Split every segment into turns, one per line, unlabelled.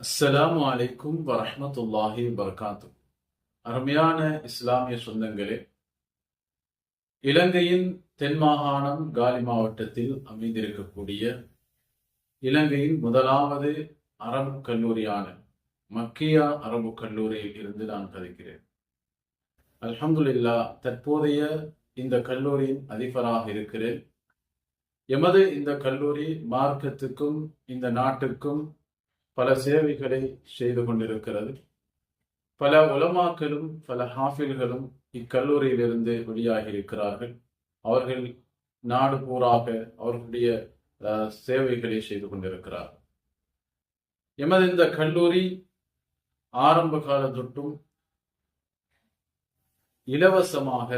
அஸ்ஸலாமு அலைக்கும் வரஹ்மத்துல்லாஹி வபரகாத்து அருமையான இஸ்லாமிய சொந்தங்களே இலங்கையின் தென் மாகாணம் காலி மாவட்டத்தில் அமைந்திருக்கக்கூடிய இலங்கையின் முதலாவது அரபு கல்லூரியான மக்கியா அரபு கல்லூரியில் இருந்து நான் கதைக்கிறேன். அல்ஹம்துலில்லா தற்போதைய இந்த கல்லூரியின் அதிபராக இருக்கிறேன். எமது இந்த கல்லூரி மார்க்கத்துக்கும் இந்த நாட்டுக்கும் பல சேவைகளை செய்து கொண்டிருக்கிறது. பல உலமாக்களும் பல ஹாஃபில்களும் இக்கல்லூரியிலிருந்து வெளியாகி இருக்கிறார்கள் அவர்கள் நாடு பூராக அவர்களுடைய அஹ், சேவைகளை செய்து கொண்டிருக்கிறார்கள். எமது இந்த கல்லூரி ஆரம்ப கால தொட்டும் இலவசமாக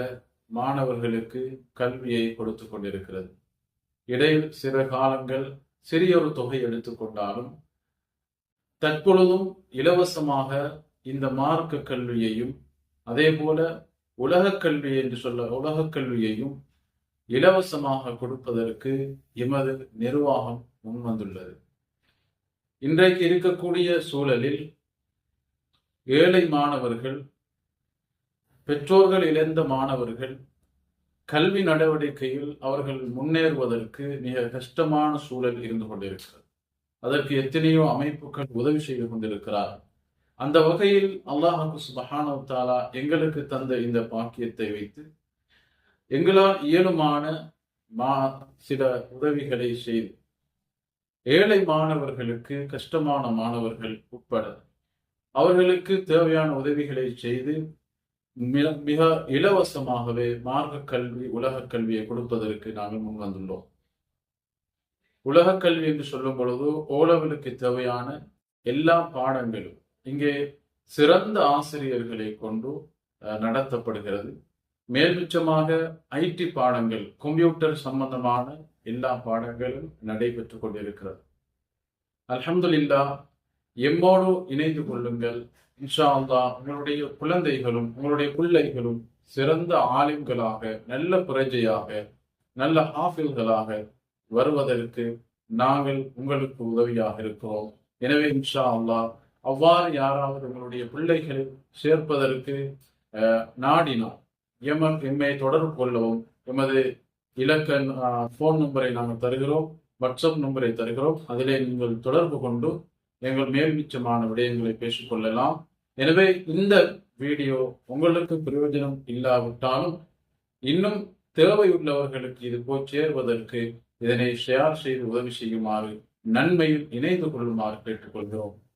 மாணவர்களுக்கு கல்வியை கொடுத்து கொண்டிருக்கிறது. இடையில் சில காலங்கள் சிறிய ஒரு தொகை எடுத்துக்கொண்டாலும் தற்பொழுதும் இலவசமாக இந்த மார்க்க கல்வியையும் அதே போல உலகக் கல்வி என்று சொல்ல உலகக் கல்வியையும் இலவசமாக கொடுப்பதற்கு எமது நிர்வாகம் முன்வந்துள்ளது. இன்றைக்கு இருக்கக்கூடிய சூழலில் ஏழை மாணவர்கள் பெற்றோர்கள் இழந்த மாணவர்கள் கல்வி நடவடிக்கையில் அவர்கள் முன்னேறுவதற்கு மிக கஷ்டமான சூழல் இருந்து கொண்டிருக்கிறது. அதற்கு எத்தனையோ அமைப்புகள் உதவி செய்து கொண்டிருக்கிறார். அந்த வகையில் அல்லாஹாக்கு சுபஹானவ் தாலா எங்களுக்கு தந்த இந்த பாக்கியத்தை வைத்து எங்களால் இயலுமான மா சில உதவிகளை செய்து ஏழை மாணவர்களுக்கு கஷ்டமான மாணவர்கள் உட்பட அவர்களுக்கு தேவையான உதவிகளை செய்து மிக மிக இலவசமாகவே மார்க்க கல்வி உலகக் கல்வியை கொடுப்பதற்கு நாங்கள் முன்வந்துள்ளோம். உலகக் கல்வி என்று சொல்லும் பொழுது ஓலவலுக்கு தேவையான எல்லா பாடங்களும் இங்கே சிறந்த ஆசிரியர்களை கொண்டு நடத்தப்படுகிறது. மேல்மிச்சமாக ஐடி பாடங்கள் கம்ப்யூட்டர் சம்பந்தமான எல்லா பாடங்களும் நடைபெற்றுக் கொண்டிருக்கிறது. அலமதுல்லா எம்மோடு இணைந்து கொள்ளுங்கள். இன்ஷா அல்லா உங்களுடைய குழந்தைகளும் உங்களுடைய பிள்ளைகளும் சிறந்த ஆலிம்களாக நல்ல பிரஜையாக நல்ல ஆஃபில்களாக வருவதற்கு நாங்கள் உங்களுக்கு உதவியாக இருக்கிறோம். எனவே இன்ஷா அல்லாஹ் அவ்வாறு யாராவது உங்களுடைய பிள்ளைகளை சேர்ப்பதற்கு அஹ், நாடினோம் எம எம்மை தொடர்பு கொள்ளவும் எமது இலக்க ஃபோன் நம்பரை நாங்கள் தருகிறோம் வாட்ஸ்அப் நம்பரை தருகிறோம். அதிலே நீங்கள் தொடர்பு கொண்டு எங்கள் மேல்மிச்சமான விடயங்களை பேசிக்கொள்ளலாம் எனவே இந்த வீடியோ உங்களுக்கு பிரயோஜனம் இல்லாவிட்டாலும் இன்னும் தேவையுள்ளவர்களுக்கு இது போய் சேர்வதற்கு இதனை ஷேர் செய்து உதவி செய்யுமாறு நன்மையில் இணைந்து கொள்ளுமாறு கேட்டுக்கொள்கிறோம்.